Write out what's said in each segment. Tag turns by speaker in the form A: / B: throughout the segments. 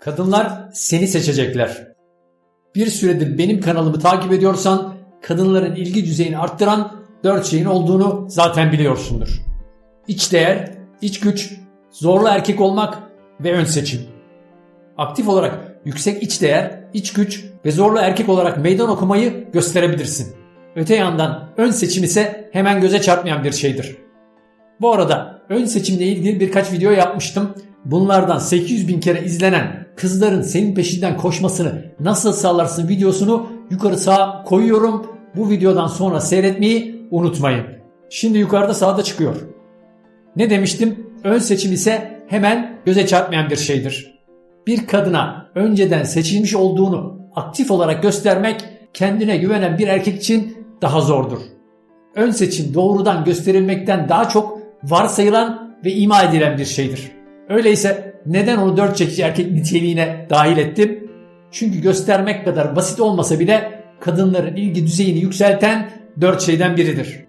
A: Kadınlar seni seçecekler. Bir süredir benim kanalımı takip ediyorsan kadınların ilgi düzeyini arttıran 4 şeyin olduğunu zaten biliyorsundur. İç değer, iç güç, zorlu erkek olmak ve ön seçim. Aktif olarak yüksek iç değer, iç güç ve zorlu erkek olarak meydan okumayı gösterebilirsin. Öte yandan ön seçim ise hemen göze çarpmayan bir şeydir. Bu arada ön seçimle ilgili birkaç video yapmıştım. Bunlardan 800 bin kere izlenen kızların senin peşinden koşmasını nasıl sağlarsın videosunu yukarı sağa koyuyorum. Bu videodan sonra seyretmeyi unutmayın. Şimdi yukarıda sağda çıkıyor. Ne demiştim? Ön seçim ise hemen göze çarpmayan bir şeydir. Bir kadına önceden seçilmiş olduğunu aktif olarak göstermek kendine güvenen bir erkek için daha zordur. Ön seçim doğrudan gösterilmekten daha çok varsayılan ve ima edilen bir şeydir. Öyleyse neden onu dört çekici erkek niteliğine dahil ettim? Çünkü göstermek kadar basit olmasa bile kadınların ilgi düzeyini yükselten dört şeyden biridir.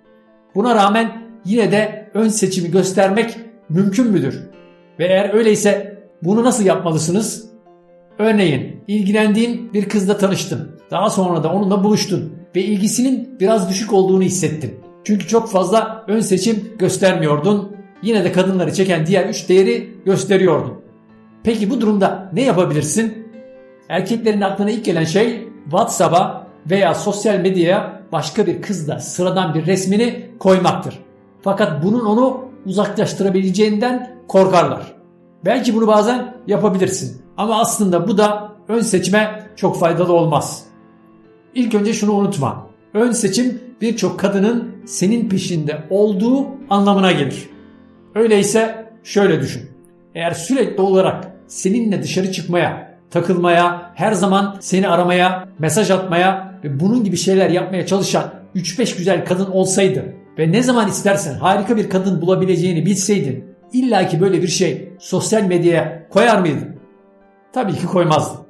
A: Buna rağmen yine de ön seçimi göstermek mümkün müdür? Ve eğer öyleyse bunu nasıl yapmalısınız? Örneğin ilgilendiğin bir kızla tanıştın. Daha sonra da onunla buluştun ve ilgisinin biraz düşük olduğunu hissettin. Çünkü çok fazla ön seçim göstermiyordun. Yine de kadınları çeken diğer üç değeri gösteriyordun. Peki bu durumda ne yapabilirsin? Erkeklerin aklına ilk gelen şey WhatsApp'a veya sosyal medyaya başka bir kızla sıradan bir resmini koymaktır. Fakat bunun onu uzaklaştırabileceğinden korkarlar. Belki bunu bazen yapabilirsin ama aslında bu da ön seçime çok faydalı olmaz. İlk önce şunu unutma. Ön seçim birçok kadının senin peşinde olduğu anlamına gelir. Öyleyse şöyle düşün. Eğer sürekli olarak seninle dışarı çıkmaya, takılmaya, her zaman seni aramaya, mesaj atmaya ve bunun gibi şeyler yapmaya çalışan 3-5 güzel kadın olsaydı ve ne zaman istersen harika bir kadın bulabileceğini bilseydin illaki böyle bir şey sosyal medyaya koyar mıydın? Tabii ki koymazdın.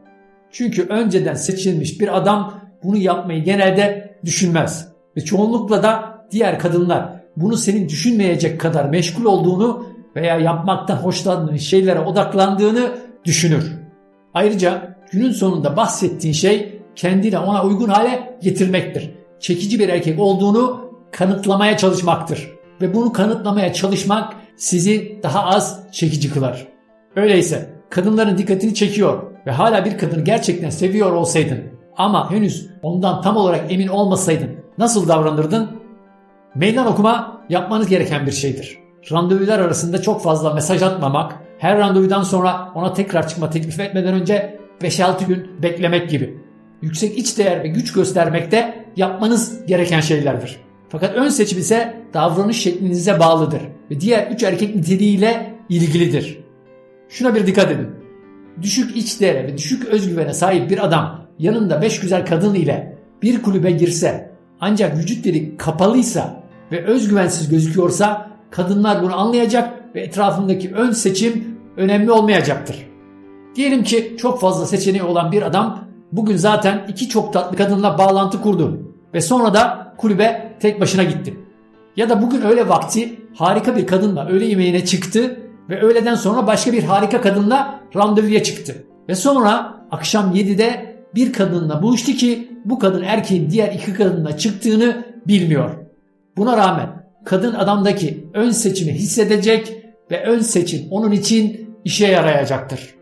A: Çünkü önceden seçilmiş bir adam bunu yapmayı genelde düşünmez. Ve çoğunlukla da diğer kadınlar bunu senin düşünmeyecek kadar meşgul olduğunu veya yapmaktan hoşlandığın şeylere odaklandığını düşünür. Ayrıca günün sonunda bahsettiğin şey kendine ona uygun hale getirmektir. Çekici bir erkek olduğunu kanıtlamaya çalışmaktır. Ve bunu kanıtlamaya çalışmak sizi daha az çekici kılar. Öyleyse kadınların dikkatini çekiyor ve hala bir kadını gerçekten seviyor olsaydın ama henüz ondan tam olarak emin olmasaydın nasıl davranırdın? Meydan okuma yapmanız gereken bir şeydir. Randevular arasında çok fazla mesaj atmamak, her randevudan sonra ona tekrar çıkma teklif etmeden önce 5-6 gün beklemek gibi. Yüksek iç değer ve güç göstermekte yapmanız gereken şeylerdir. Fakat ön seçim ise davranış şeklinize bağlıdır ve diğer 3 erkek niteliğiyle ilgilidir. Şuna bir dikkat edin. Düşük iç değere ve düşük özgüvene sahip bir adam yanında 5 güzel kadın ile bir kulübe girse ancak vücut dili kapalıysa ve özgüvensiz gözüküyorsa kadınlar bunu anlayacak ve etrafındaki ön seçim önemli olmayacaktır. Diyelim ki çok fazla seçeneği olan bir adam bugün zaten iki çok tatlı kadınla bağlantı kurdu ve sonra da kulübe tek başına gitti. Ya da bugün öğle vakti harika bir kadınla öğle yemeğine çıktı ve öğleden sonra başka bir harika kadınla randevuya çıktı. Ve sonra akşam 7'de bir kadınla buluştu ki bu kadın erkeğin diğer iki kadınla çıktığını bilmiyor. Buna rağmen kadın adamdaki ön seçimi hissedecek ve ön seçim onun için işe yarayacaktır.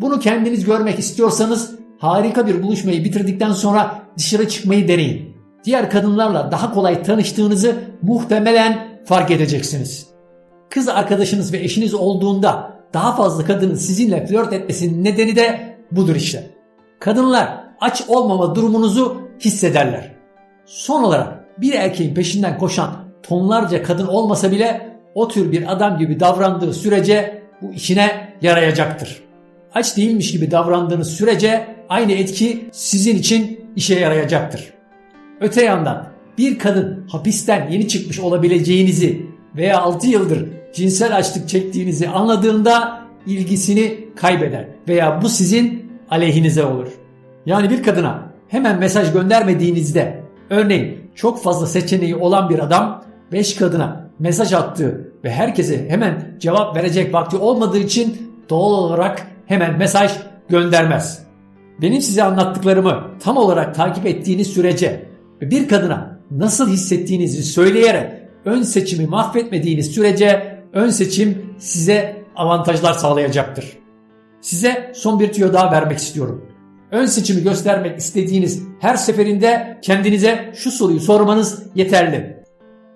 A: Bunu kendiniz görmek istiyorsanız harika bir buluşmayı bitirdikten sonra dışarı çıkmayı deneyin. Diğer kadınlarla daha kolay tanıştığınızı muhtemelen fark edeceksiniz. Kız arkadaşınız ve eşiniz olduğunda daha fazla kadının sizinle flört etmesinin nedeni de budur işte. Kadınlar aç olmama durumunuzu hissederler. Son olarak bir erkeğin peşinden koşan tonlarca kadın olmasa bile o tür bir adam gibi davrandığı sürece bu işine yarayacaktır. Aç değilmiş gibi davrandığınız sürece aynı etki sizin için işe yarayacaktır. Öte yandan bir kadın hapisten yeni çıkmış olabileceğinizi veya 6 yıldır cinsel açlık çektiğinizi anladığında ilgisini kaybeder veya bu sizin aleyhinize olur. Yani bir kadına hemen mesaj göndermediğinizde örneğin çok fazla seçeneği olan bir adam 5 kadına mesaj attığı ve herkese hemen cevap verecek vakti olmadığı için doğal olarak hemen mesaj göndermez. Benim size anlattıklarımı tam olarak takip ettiğiniz sürece ve bir kadına nasıl hissettiğinizi söyleyerek ön seçimi mahvetmediğiniz sürece ön seçim size avantajlar sağlayacaktır. Size son bir tüyo daha vermek istiyorum. Ön seçimi göstermek istediğiniz her seferinde kendinize şu soruyu sormanız yeterli.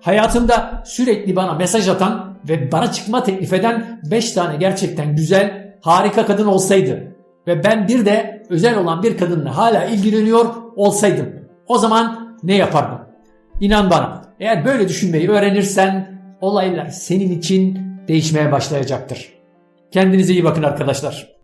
A: Hayatımda sürekli bana mesaj atan ve bana çıkma teklif eden 5 tane gerçekten güzel, harika kadın olsaydı ve ben bir de özel olan bir kadınla hala ilgileniyor olsaydım o zaman ne yapardım? İnan bana eğer böyle düşünmeyi öğrenirsen olaylar senin için değişmeye başlayacaktır. Kendinize iyi bakın arkadaşlar.